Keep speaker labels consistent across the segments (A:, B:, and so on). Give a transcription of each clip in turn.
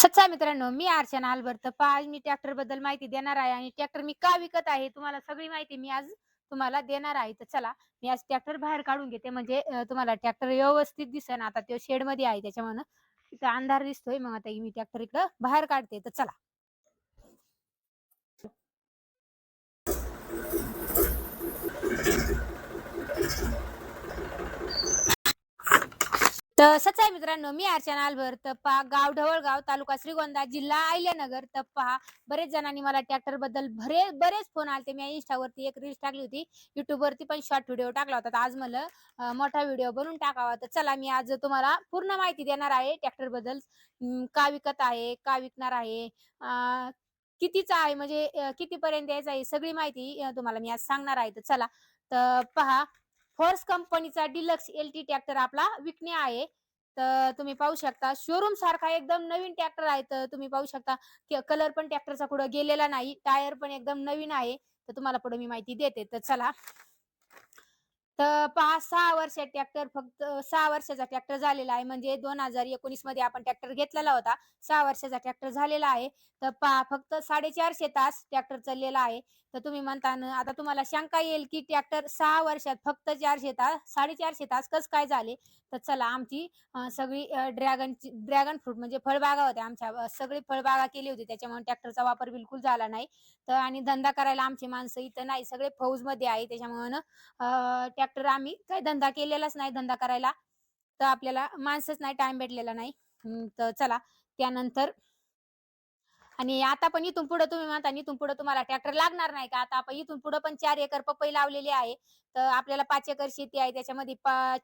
A: सच्चा मित्रांनो मी अर्चना अलबर आज मी ट्रॅक्टरबद्दल माहिती देणार आहे आणि ट्रॅक्टर मी का विकत आहे तुम्हाला सगळी माहिती मी आज तुम्हाला देणार आहे. तर चला मी आज ट्रॅक्टर बाहेर काढून घेते. म्हणजे तुम्हाला ट्रॅक्टर व्यवस्थित दिसन. आता तो शेडमध्ये आहे त्याच्यामुळे अंधार दिसतोय. मग आता मी ट्रॅक्टर इकडं बाहेर काढते. तर चला. तर सच आहे मित्रांनो मी अर्चना अलभर तप्पा गाव ढवळगाव तालुका श्रीगोंदा जिल्हा आयल्यानगर तर पहा बरेच जणांनी मला ट्रॅक्टरबद्दल बरे बरेच फोन आले मी इंस्टावरती एक रील्स टाकली होती. युट्यूबवरती पण शॉर्ट व्हिडिओ टाकला होता. तर आज मला मोठा व्हिडिओ बनवून टाकावा. तर चला मी आज तुम्हाला पूर्ण माहिती देणार आहे ट्रॅक्टरबद्दल का विकत आहे का विकणार आहे कितीचा आहे म्हणजे कितीपर्यंत यायचा आहे सगळी माहिती तुम्हाला मी आज सांगणार आहे. तर चला तर पहा फोर्स कंपनीचा डिलक्स एल टी ट्रॅक्टर आपला विकणे आहे. तर तुम्ही पाहू शकता शोरूम सारखा एकदम नवीन ट्रॅक्टर आहे. तर तुम्ही पाहू शकता कलर पण ट्रॅक्टरचा कुठं गेलेला नाही टायर पण एकदम नवीन आहे. तर तुम्हाला पुढे मी माहिती देते. तर चला तर पहा सहा वर्षात ट्रॅक्टर फक्त सहा वर्षाचा ट्रॅक्टर झालेला आहे. म्हणजे दोन हजार एकोणीसमध्ये आपण ट्रॅक्टर घेतलेला होता. सहा वर्षाचा ट्रॅक्टर झालेला आहे. तर पहा फक्त साडेचारशे तास ट्रॅक्टर चाललेला आहे. तर तुम्ही म्हणता आता तुम्हाला शंका येईल की ट्रॅक्टर सहा वर्षात फक्त चारशे तास साडेचारशे तास कस काय झाले? तर चला आमची सगळी ड्रॅगन ड्रॅगन फ्रूट म्हणजे फळबागा होत्या. आमच्या सगळी फळबागा केली होती. त्याच्यामुळे ट्रॅक्टरचा वापर बिलकुल झाला नाही. तर आणि धंदा करायला आमची माणसं इथं नाही. सगळे फौजमध्ये आहे. त्याच्यामुळे ट्रॅक्टर आम्ही. काही धंदा केलेलाच नाही धंदा करायला. तर आपल्याला माणसंच नाही टाइम भेटलेला नाही. तर चला त्यानंतर आणि आता पण इथून पुढे तुम्ही म्हणता इथून पुढे तुम्हाला ट्रॅक्टर लागणार नाही का? आता आपण इथून पुढे पण चार एकर पपई लावलेली आहे. तर आपल्याला पाच एकर शेती आहे त्याच्यामध्ये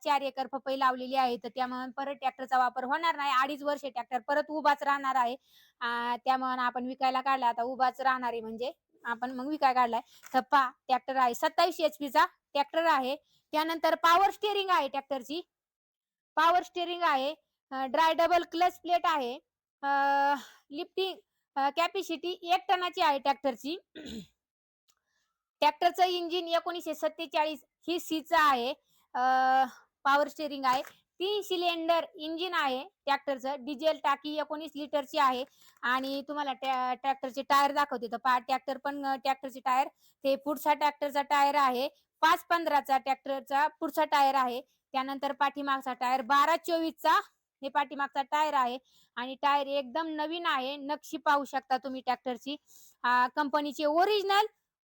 A: चार एकर पपई लावलेली आहे. तर त्यामुळे परत ट्रॅक्टरचा वापर होणार नाही. अडीच वर्ष ट्रॅक्टर परत उभाच राहणार आहे. त्यामुळे आपण विकायला काढला. आता उभाच राहणार आहे म्हणजे आपण मग विकाय काढलाय. तर पा ट्रॅक्टर आहे. सत्तावीस एचपीचा चा ट्रॅक्टर आहे. त्यानंतर पॉवर स्टेअरिंग आहे ट्रॅक्टरची पॉवर स्टेअरिंग आहे ड्राय डबल क्लच प्लेट आहे लिफ्टिंग कॅपॅसिटी एक टनाची आहे ट्रॅक्टरची ट्रॅक्टरचं इंजिन एकोणीसशे सत्तेचाळीस ही सीचं आहे पॉवर स्टेअरिंग आहे. तीन सिलेंडर इंजिन आहे ट्रॅक्टरचं डिझेल टाकी एकोणीस लिटरची आहे. आणि तुम्हाला ट्रॅक्टरचे टायर दाखवते. तर पा ट्रॅक्टर पण ट्रॅक्टरचे टायर ते पुढचा ट्रॅक्टरचा टायर आहे. पाच पंधराचा ट्रॅक्टरचा पुढचा टायर आहे. त्यानंतर पाठीमागचा टायर बारा चोवीसचा हे पाठीमागचा टायर आहे. आणि टायर एकदम नवीन आहे. नक्षी पाहू शकता तुम्ही ट्रॅक्टरची. कंपनीचे ओरिजिनल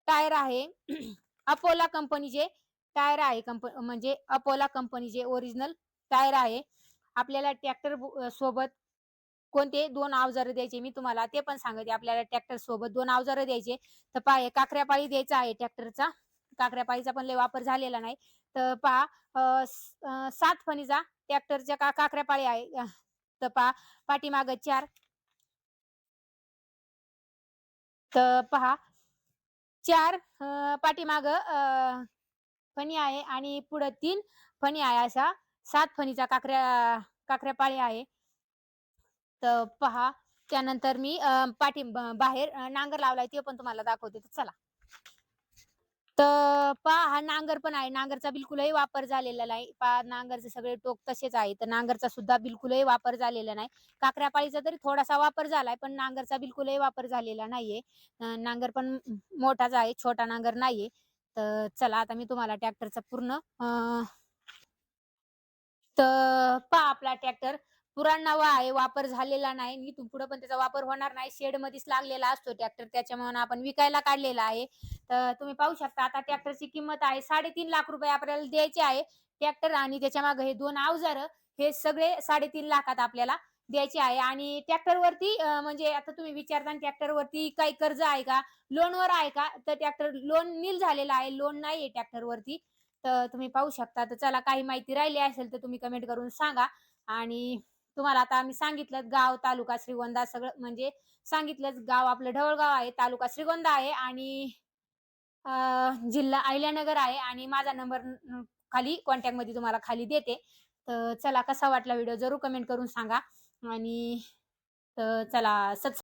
A: टायर आहे. अपोला कंपनीचे टायर आहे. कंप म्हणजे अपोला कंपनीचे ओरिजिनल टायर आहे. आपल्याला ट्रॅक्टर सोबत कोणते? दोन अवजार द्यायचे मी तुम्हाला. ते पण सांगते आपल्याला ट्रॅक्टर सोबत दोन अवजार द्यायचे. तर पाय काकऱ्या पाळी द्यायचा आहे ट्रॅक्टरचा. काकऱ्यापाळीचा पण लय वापर झालेला नाही. तर पहा सात फणीचा ट्रॅक्टरच्या का काकऱ्यापाळी आहे. तर पहा पाठीमाग चार. तर पहा चार पाठीमाग अं, फणी आहे आणि पुढे तीन फणी आहे असा सात फणीचा काकऱ्या काकऱ्या पाळी आहे. तर पहा त्यानंतर मी अं, पाठी बाहेर नांगर लावलाय ते पण तुम्हाला दाखवते. तर चला. तर पहा हा नांगर पण आहे. नांगरचा बिलकुलही वापर झालेला नाही. पहा नांगरचे सगळे टोक तसेच आहे तर नांगरचा सुद्धा बिलकुलही वापर झालेला नाही. काकऱ्यापाळीचा तरी थोडासा वापर झालाय पण नांगरचा बिलकुलही वापर झालेला नाहीये. नांगर पण मोठाच आहे छोटा नांगर नाहीये. तर चला आता मी तुम्हाला ट्रॅक्टरचा पूर्ण तर पहा आपला ट्रॅक्टर. पुराण नवा आहे वापर झालेला नाही आणि इथून पुढे पण त्याचा वापर होणार नाही. शेड मध्येच लागलेला असतो ट्रॅक्टर त्याच्यामुळे आपण विकायला काढलेला आहे. तर तुम्ही पाहू शकता आता ट्रॅक्टरची किंमत आहे साडेतीन लाख रुपये आपल्याला द्यायचे आहे ट्रॅक्टर आणि त्याच्यामागे हे दोन अवजार हे सगळे साडेतीन लाखात आपल्याला द्यायचे आहे. आणि ट्रॅक्टरवरती म्हणजे आता तुम्ही विचारता ट्रॅक्टरवरती काही कर्ज आहे का लोनवर आहे का तर ट्रॅक्टर लोन नील झालेला आहे लोन नाहीये ट्रॅक्टर वरती. तर तुम्ही पाहू शकता तर चला काही माहिती राहिली असेल तर तुम्ही कमेंट करून सांगा. आणि तुम्हाला आता आम्ही सांगितलं गाव तालुका श्रीगोंदा सगळं म्हणजे सांगितलंच गाव आपलं ढवळगाव आहे तालुका श्रीगोंदा आहे आणि जिल्हा अहिल्यानगर आहे आणि माझा नंबर खाली कॉन्टॅक्टमध्ये तुम्हाला खाली देते. तर चला कसा वाटला व्हिडिओ जरूर कमेंट करून सांगा आणि तर चला सत